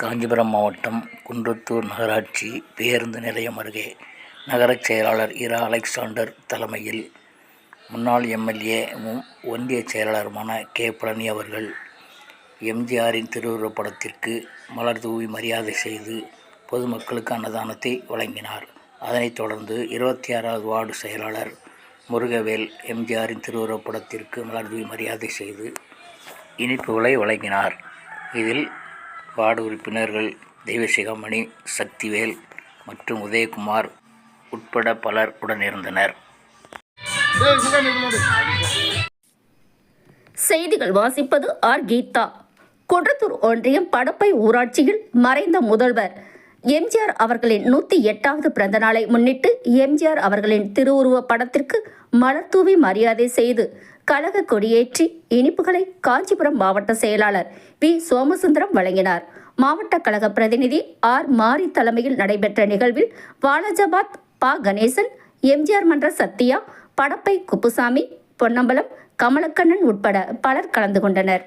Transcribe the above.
காஞ்சிபுரம் மாவட்டம் குன்றத்தூர் நகராட்சி பேருந்து நிலையம் அருகே நகரச் செயலாளர் இரா அலெக்சாண்டர் தலைமையில் முன்னாள் எம்எல்ஏவும் ஒன்றிய செயலாளருமான கே. பழனி அவர்கள் எம்ஜிஆரின் திருவுருவப் படத்திற்கு மலர் தூவி மரியாதை செய்து பொதுமக்களுக்கு அன்னதானத்தை வழங்கினார். அதனைத் தொடர்ந்து இருபத்தி ஆறாவது வார்டு செயலாளர் முருகவேல் எம்ஜிஆரின் திருவுருவப் படத்திற்கு மலர் தூவி மரியாதை செய்து இனிப்புகளை வழங்கினார். இதில் வார்டு உறுப்பினர்கள் தெய்வசிகாமணி சக்திவேல் மற்றும் உதயகுமார் உட்பட பலர் உடனிருந்தனர். செய்திகள் வாசிப்பது ஆர். கீதா. குன்றத்தூர் ஒன்றியம் படப்பை ஊராட்சியில் மறைந்த முதல்வர். எம்ஜிஆர் அவர்களின் நூற்றி எட்டாவது பிறந்த நாளை முன்னிட்டு எம்ஜிஆர் அவர்களின் திருவுருவ படத்திற்கு மலர்தூவி மரியாதை செய்து கழக கொடியேற்றி இனிப்புகளை காஞ்சிபுரம் மாவட்ட செயலாளர் வி சோமசுந்தரம் வழங்கினார். மாவட்ட கழக பிரதிநிதி ஆர். மாரி தலைமையில் நடைபெற்ற நிகழ்வில் வாலாஜாபாத் பா. கணேசன் எம்ஜிஆர் மன்ற சத்யா படப்பை குப்புசாமி பொன்னம்பலம் கமலக்கண்ணன் உட்பட பலர் கலந்து கொண்டனர்.